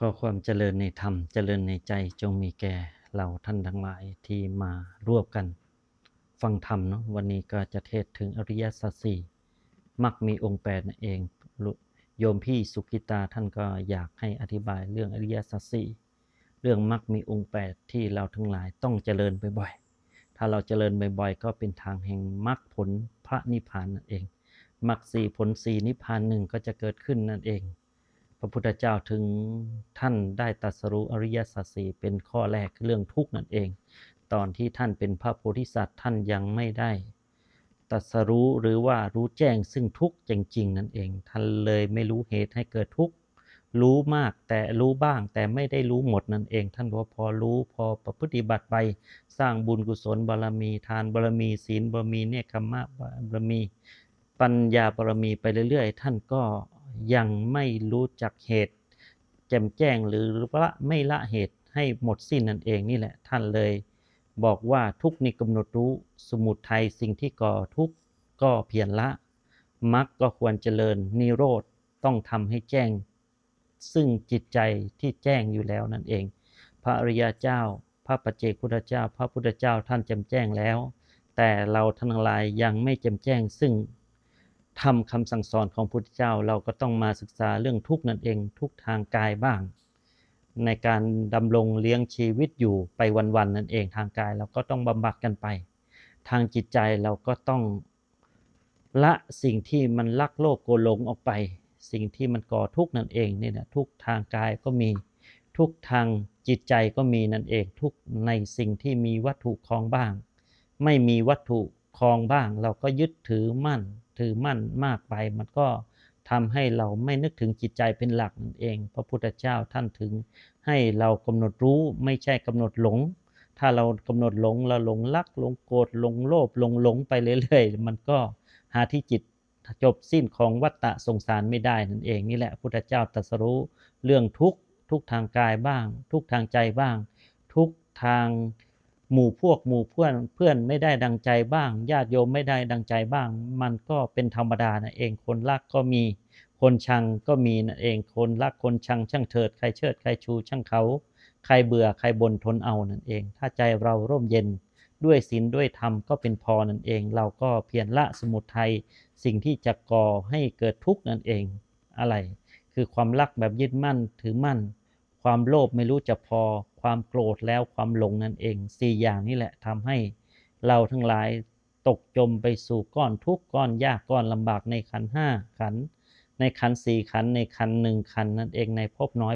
ขอความเจริญในธรรม เจริญในใจจงมีแก่เราท่านทั้งหลายที่มาร่วมกัน ฟังธรรมเนาะวันนี้ก็จะเทศถึงอริยสัจสี่มักมีองค์แปดนั่นเองโยมพี่สุกิตาท่านก็อยากให้อธิบายเรื่องอริยสัจสี่เรื่องมักมีองค์แปดที่เราทั้งหลายต้องเจริญบ่อยๆถ้าเราเจริญบ่อยๆ ก็เป็นทางแห่งมรรคผลพระนิพพานนั่นเองมรรคสี่ผลสี่นิพพานหนึ่งก็จะเกิดขึ้นนั่นเอง ระพุทธเจ้าถึงท่านได้ตรัสรู้อริยสัจสีเป็นข้อแรกเรื่องทุกข์นั่นเอง ตอนที่ท่านเป็นพระโพธิสัตว์ท่านยังไม่ได้ตรัสรู้หรือว่ารู้แจ้งซึ่งทุกข์จริงๆนั่นเอง ท่านเลยไม่รู้เหตุให้เกิดทุกข์รู้มากแต่รู้บ้างแต่ไม่ได้รู้หมดนั่นเอง ท่านว่าพอรู้พอประพฤติบัติไปสร้างบุญกุศลบารมี ทานบารมี ศีลบารมีเนคขมะบารมี ปัญญาบารมีไปเรื่อยๆ ท่านก็ ยังไม่รู้จักเหตุแจ่มแจ้งหรือละไม่ละเหตุให้หมดสิ้นนั่นเองนี่แหละท่านเลย บอกว่าทุกนี่กำหนดรู้สมุทัยสิ่งที่ก่อทุกข์ก็เพียรละมรรคก็ควรเจริญนิโรธต้องทำให้แจ้ง ซึ่งจิตใจที่แจ้งอยู่แล้วนั่นเอง พระอริยเจ้า พระปัจเจกพุทธเจ้า พระพุทธเจ้าท่านแจ่มแจ้งแล้ว แต่เราทนทั้งหลายยังไม่แจ่มแจ้งซึ่ง ทำคำสั่งสอนของพระพุทธเจ้า เราก็ต้องมาศึกษาเรื่องทุกนั่นเอง ทุกทางกายบ้าง ในการดำรงเลี้ยงชีวิตอยู่ไปวันๆนั่นเองทางกายเราก็ต้องบำบัดกันไป ทางจิตใจเราก็ต้องละสิ่งที่มันลักโลภโกหลงออกไป สิ่งที่มันก่อทุกข์นั่นเองนี่นะทุกทางกายก็มีทุกทางจิตใจก็มีนั่นเองทุกในสิ่งที่มีวัตถุครองบ้าง ไม่มีวัตถุครองบ้าง เราก็ยึดถือมั่น ถือมั่นมากไป มันก็ทำให้เราไม่นึกถึงจิตใจเป็นหลักนั่นเอง พระพุทธเจ้าท่านถึง ให้เรากำหนดรู้ไม่ใช่กำหนดหลง ถ้าเรากำหนดหลงเราหลงรักหลงโกรธหลงโลภหลงหลงไปเรื่อยๆ มันก็หาที่จิตจบสิ้นของวัฏฏะสงสารไม่ได้นั่นเองนี่แหละพุทธเจ้าตรัสรู้เรื่องทุกทุกทางกายบ้าง ทุกทางใจบ้าง ทุกทาง หมู่พวกหมู่เพื่อนเพื่อนไม่ได้ดังใจบ้าง ญาติโยมไม่ได้ดังใจบ้าง มันก็เป็นธรรมดานั่นเองคนรักก็มี คนชังก็มีนั่นเองคนรักคนชังช่างเถิดใครเชิดใครชูช่างเขา ใครเบื่อใครบนทนเอานั่นเอง ถ้าใจเราร่มเย็นด้วยศีลด้วยธรรมก็เป็นพอนั่นเอง เราก็เพียรละสมุทัยสิ่งที่จะก่อให้เกิดทุกข์นั่นเองอะไร คือความรักแบบยึดมั่นถือมั่น ความโลภไม่รู้จะพอ ความโกรธแล้วความหลงนั่นเองสี่อย่างนี้แหละทำให้เราทั้งหลายตกจมไปสู่ก้อนทุกข์ก้อนยากก้อนลำบากในขันห้าขัน ในขันสี่ขันในขันหนึ่งขันนั่นเองในภพน้อย